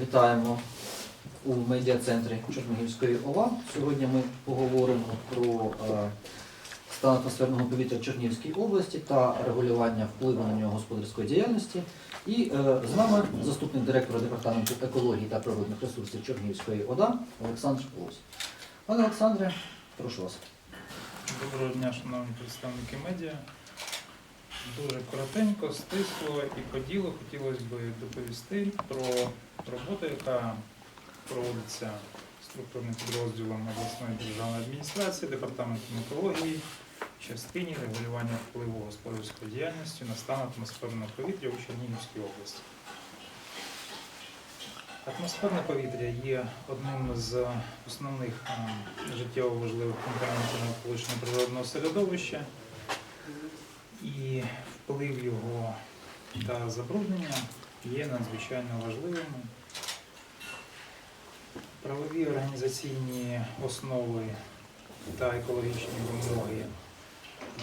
Вітаємо у медіа-центрі Чернігівської ОВА. Сьогодні ми поговоримо про е, стан атмосферного повітря в Чернігівській області та регулювання впливу на нього господарської діяльності. І е, з нами заступник директора департаменту екології та природних ресурсів Чернігівської ОДА Олександр Лось. Пане Олександре, прошу вас. Доброго дня, шановні представники медіа. Дуже коротенько, стисло і по ділу хотілося б доповісти про роботу, яка проводиться структурним підрозділом обласної державної адміністрації, департаментом екології частині регулювання впливу господарської діяльності на стан атмосферного повітря у Чернігівській області. Атмосферне повітря є одним з основних ем, життєво важливих компонентів навколишнього природного середовища, і вплив його та забруднення є надзвичайно важливими. Правові організаційні основи та екологічні вимоги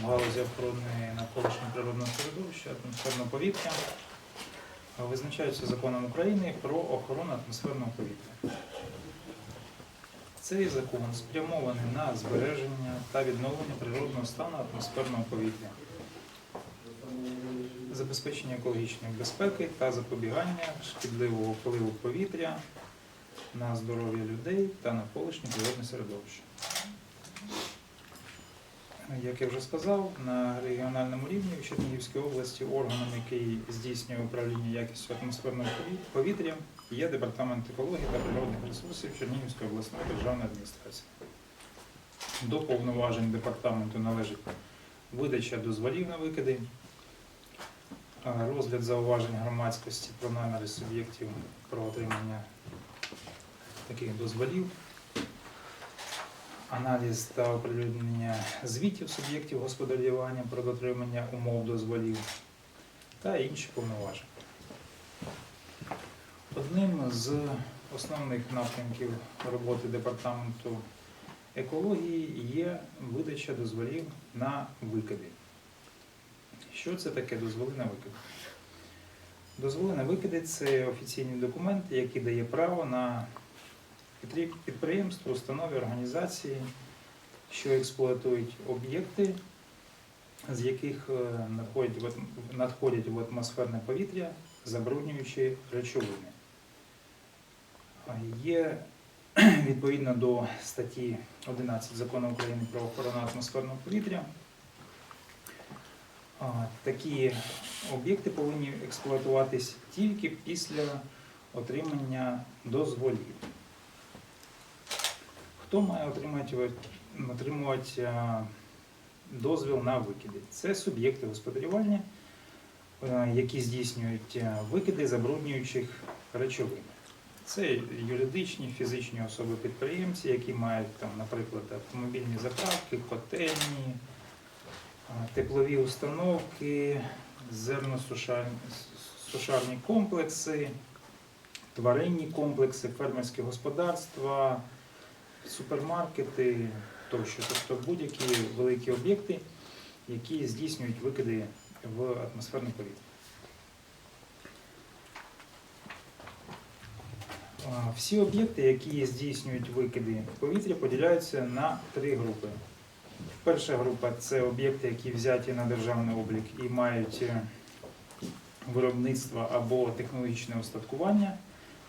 в галузі охорони навколишнього природного середовища, атмосферного повітря визначаються законом України про охорону атмосферного повітря. Цей закон спрямований на збереження та відновлення природного стану атмосферного повітря, забезпечення екологічної безпеки та запобігання шкідливого впливу повітря на здоров'я людей та навколишнє природне середовище. Як я вже сказав, на регіональному рівні в Чернігівській області органом, який здійснює управління якістю атмосферного повітря, є департамент екології та природних ресурсів Чернігівської обласної державної адміністрації. До повноважень департаменту належить видача дозволів на викиди, розгляд зауважень громадськості про наміри суб'єктів про отримання таких дозволів, аналіз та оприлюднення звітів суб'єктів господарювання про дотримання умов дозволів та інші повноваження. Одним з основних напрямків роботи департаменту екології є видача дозволів на викиди. Що це таке дозволи на викиди? Дозволи на викиди це офіційні документи, які дає право на підприємства, установи, організації, що експлуатують об'єкти, з яких е, надходять в атмосферне повітря, забруднюючі речовини. Є відповідно до статті 11 Закону України про охорону атмосферного повітря. Такі об'єкти повинні експлуатуватись тільки після отримання дозволів. Хто має отримати, отримувати дозвіл на викиди? Це суб'єкти господарювання, е, які здійснюють е, викиди забруднюючих речовин. Це юридичні, фізичні особи-підприємці, які мають, там, наприклад, автомобільні заправки, котельні, теплові установки, зерносушарні комплекси, тваринні комплекси, фермерські господарства, супермаркети тощо, тобто будь-які великі об'єкти, які здійснюють викиди в атмосферне повітря. Всі об'єкти, які здійснюють викиди в повітря, поділяються на три групи. Перша група це об'єкти, які взяті на державний облік і мають е, виробництво або технологічне устаткування,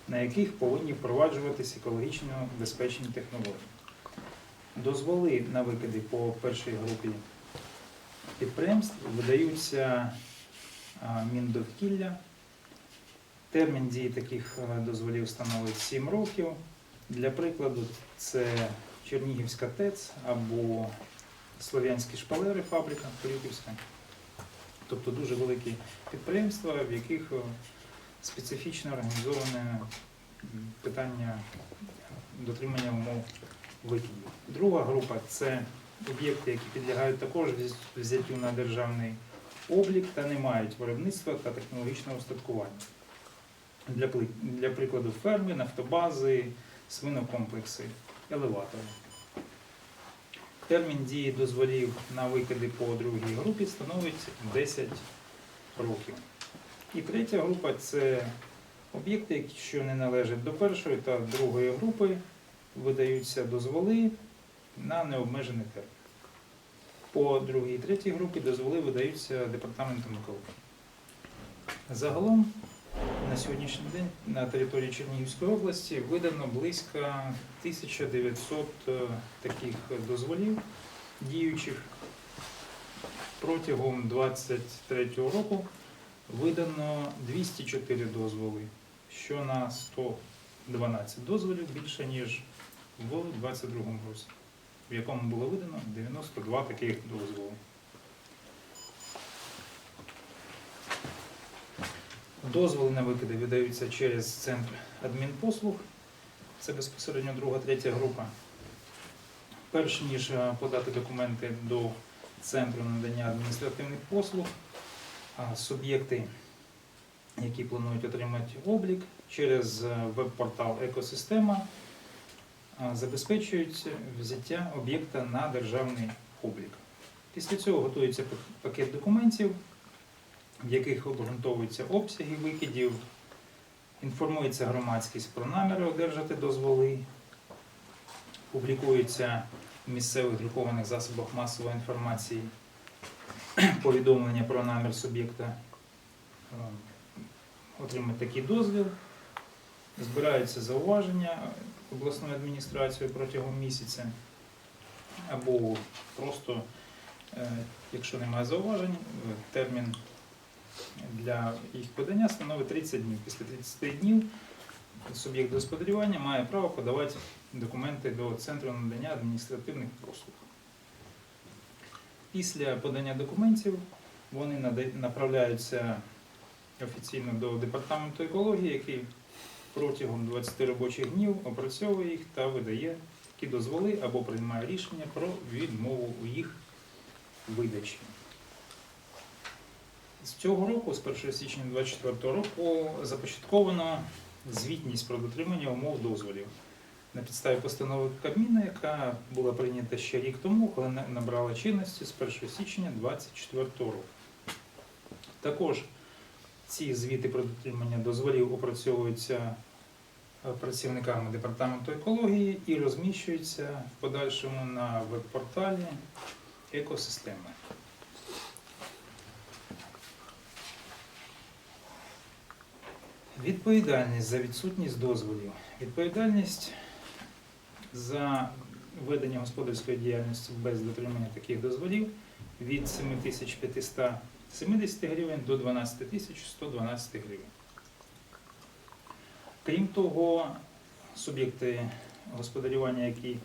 на яких повинні впроваджуватися екологічно безпечні технології. Дозволи на викиди по першій групі підприємств видаються Міндовкілля. Термін дії таких е, дозволів становить 7 років. Для прикладу, це Чернігівська ТЕЦ або Слов'янські шпалери, фабрика Політівська. Тобто дуже великі підприємства, в яких специфічно організоване питання дотримання умов викидів. Друга група це об'єкти, які підлягають також взяттю на державний облік та не мають виробництва та технологічного устаткування. Для прикладу ферми, нафтобази, свинокомплекси, елеватори. Термін дії дозволів на викиди по другій групі становить 10 років. І третя група це Об'єкти, якщо не належать до першої та другої групи, видаються дозволи на необмежений термін. По другій і третій групі дозволи видаються департаментом екології. Загалом на сьогоднішній день на території Чернігівської області видано близько 1900 е, таких дозволів діючих. Протягом 2023 року видано 204 дозволи, що на 112 дозволів більше, ніж в 2022 році, в якому було видано 92 таких дозволи. Дозволи на викиди видаються через центр адмінпослуг. Це безпосередньо друга, третя група. Перш ніж е, подати документи до центру надання адміністративних послуг, суб'єкти, які планують отримати облік через е, веб-портал Екосистема, а, забезпечують взяття об'єкта на державний облік. Після цього готується пакет документів, в яких обґрунтовуються обсяги викидів, інформується громадськість про наміри одержати дозволи, публікується в місцевих друкованих засобах масової інформації повідомлення про намір суб'єкта е, отримати такий дозвіл, збираються зауваження обласною адміністрацією протягом місяця, або просто, е, якщо немає зауважень, е, термін для їх подання становить 30 днів. Після 30 днів суб'єкт господарювання має право подавати документи до Центру надання адміністративних послуг. Після подання документів вони направляються офіційно до департаменту екології, який протягом 20 робочих днів опрацьовує їх та видає такі дозволи або приймає рішення про відмову у їх видачі. З цього року, з 1 січня 2024 року, започатковано звітність про дотримання умов дозволів на підставі постанови Кабміна, яка була прийнята ще рік тому, не- набрала чинності з 1 січня 2024 року. Також ці звіти про дотримання дозволів опрацьовуються е, працівниками департаменту екології і розміщуються в подальшому на веб-порталі екосистеми. Відповідальність за відсутність дозволів. Відповідальність за ведення господарської діяльності без дотримання таких дозволів від 7570 гривень до 12112 гривень. Крім того, суб'єкти господарювання, які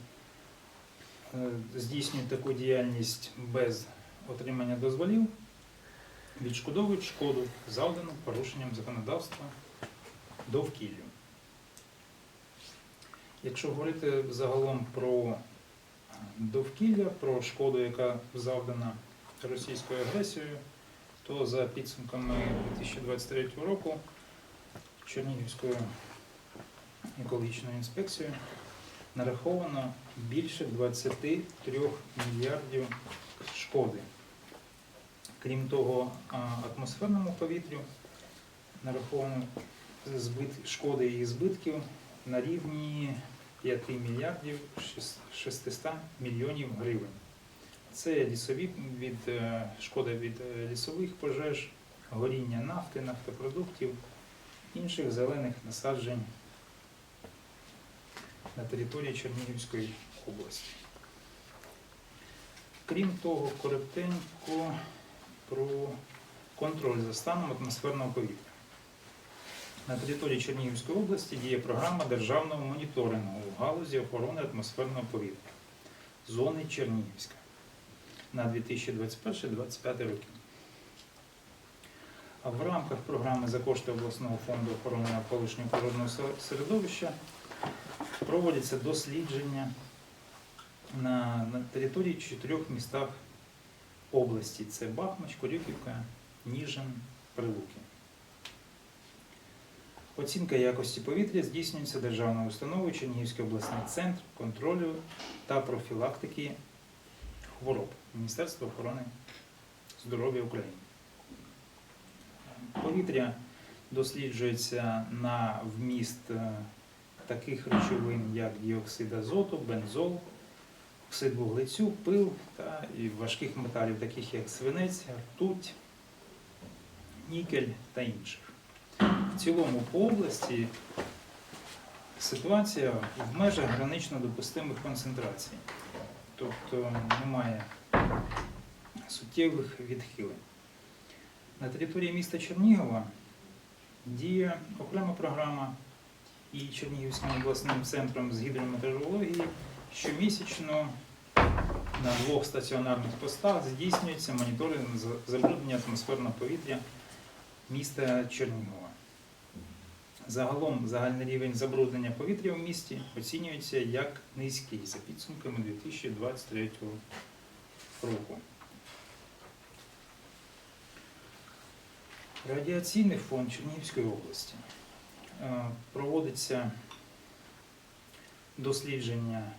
е, здійснюють таку діяльність без отримання дозволів, відшкодовують шкоду, завдану порушенням законодавства довкіллю. Якщо говорити загалом про довкілля, про шкоду, яка завдана російською агресією, то за підсумками 2023 року Чернігівською екологічною інспекцією нараховано більше 23 мільярдів шкоди. Крім того, атмосферному повітрю нараховано шкоди і збитків на рівні 5 мільярдів 600 мільйонів гривень. Це лісові від е, шкода від е, лісових пожеж, горіння нафти, нафтопродуктів, інших зелених насаджень на території Чернігівської області. Крім того, коротенько про контроль за станом атмосферного повітря. На території Чернігівської області діє програма державного моніторингу в галузі охорони атмосферного повітря зони Чернігівська на 2021-2025 роки. В рамках програми за кошти обласного фонду охорони навколишнього природного середовища проводяться дослідження на, на території чотирьох містах області. Це Бахмач, Корюківка, Ніжин, Прилуки. Оцінка якості повітря здійснюється державною установою Чернігівський обласний центр контролю та профілактики хвороб Міністерства охорони здоров'я України. Повітря досліджується на вміст е, таких речовин, як діоксид азоту, бензол, оксид вуглецю, пил та важких металів, таких як свинець, ртуть, нікель та інших. В цілому по області ситуація в межах гранично допустимих концентрацій. Тобто немає суттєвих відхилень. На території міста Чернігова діє окрема програма і Чернігівським обласним центром з гідрометеорології щомісячно на двох стаціонарних постах здійснюється моніторинг забруднення атмосферного повітря міста Чернігова. Загалом загальний рівень забруднення повітря в місті оцінюється як низький за підсумками 2023 року. Радіаційний фонд Чернігівської області Е, проводиться дослідження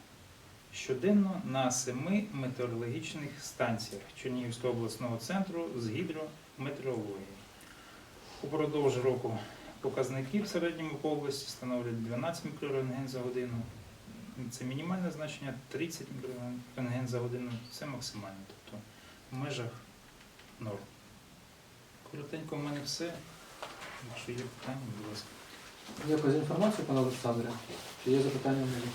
щоденно на семи метеорологічних станціях Чернігівського обласного центру з гідрометеорології. Упродовж року показники в середньому по області становлять 12 мікрорентген за годину. Це мінімальне значення 30 мікрорентген за годину, це максимальне, тобто в межах норм. Коротенько в мене все. Якщо є питання, будь ласка. Дякую за інформацію, пане Олександре. Чи є запитання в мене?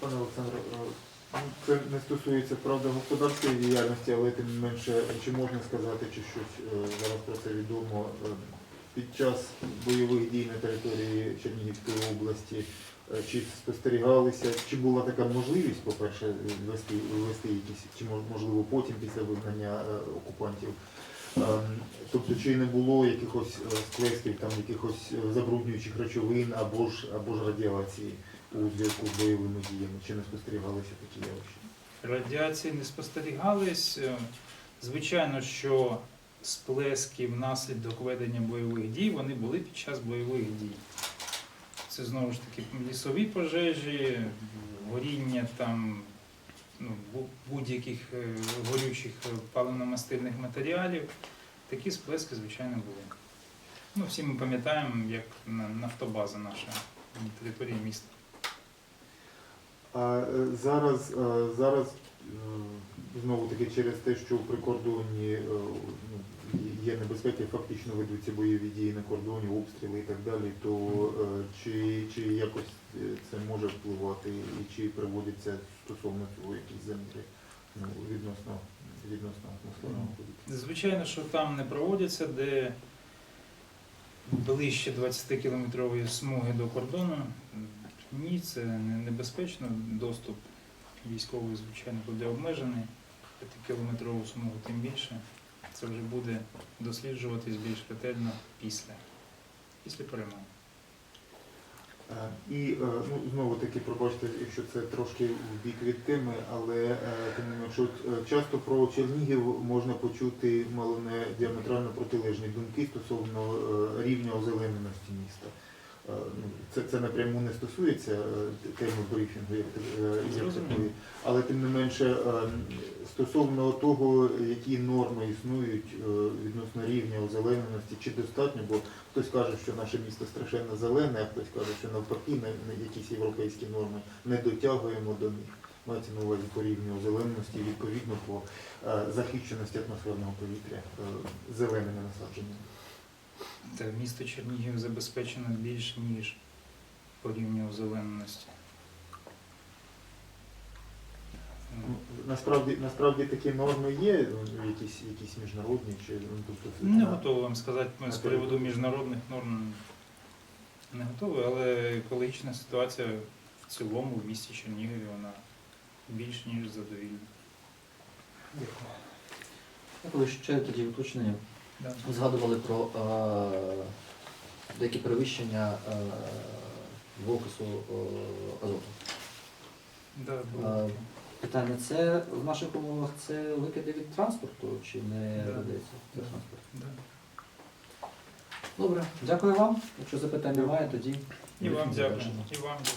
Пане Олександре, ну, це не стосується правда господарської діяльності, але тим не менше, чи можна сказати, чи щось е, зараз про це відомо е, під час бойових дій на території Чернігівської області, е, чи спостерігалися, чи була така можливість, по-перше, вести, вести якісь, чи можливо потім після вигнання е, окупантів. Ем, Тобто, чи не було якихось е, сплесків, там якихось забруднюючих речовин або ж або ж радіації у зв'язку з бойовими діями, чи не спостерігалися такі явища? Радіації не спостерігались. Е, Звичайно, що сплески внаслідок ведення бойових дій вони були під час бойових дій. Це знову ж таки лісові пожежі, горіння там ну, будь-яких е, горючих е, паливно-мастильних матеріалів. Такі сплески, звичайно, були. Ну, всі ми пам'ятаємо, як нафтобаза наша на території міста. А е, зараз, зараз знову таки через те, що в прикордонні е, ну, є небезпеки, фактично ведуться бойові дії на кордоні, обстріли і так далі, то е, чи, чи якось е, це може впливати і чи приводяться стосовно цього якісь заміри ну, відносно, відносно атмосферного повітря? Звичайно, що там не проводяться, де ближче 20-кілометрової смуги до кордону. Ні, це небезпечно. Доступ військовий, звичайно, буде обмежений. 5-кілометрову смугу тим більше. Це вже буде досліджуватись більш ретельно після, після перемоги. Е, І е, ну, знову таки, пробачте, якщо це трошки в бік від теми, але е, тим не менше, часто про Чернігів можна почути мало не діаметрально протилежні думки стосовно рівня озелененості міста. Е, ну, Це, це напряму не стосується е, теми брифінгу, як, е, як такої. Але тим не менше, стосовно того, які норми існують відносно рівня озелененості, чи достатньо, бо хтось каже, що наше місто страшенно зелене, а хтось каже, що навпаки на, якісь європейські норми не дотягуємо до них. Мається на увазі по рівню озелененості, відповідно по захищеності атмосферного повітря зеленими насадженнями. Та місто Чернігів забезпечено більше, ніж по рівню озелененості. Ну, Насправді, насправді такі норми є, ну, якісь, якісь міжнародні чи ну, тобто Не на- готовий вам сказати на з приводу міжнародних норм. Не готовий, але екологічна ситуація в цілому в місті Чернігові вона більш ніж задовільна. Дякую. Дякую. Ще тоді уточнення. Да. Згадували про е, деякі перевищення е, е, азоту. Да. Питання це в наших умовах це викиди від транспорту чи не Да. ведеться Да. транспорт? Да. Добре, дякую вам. Якщо запитань немає, тоді І вам дякую. І вам дякую.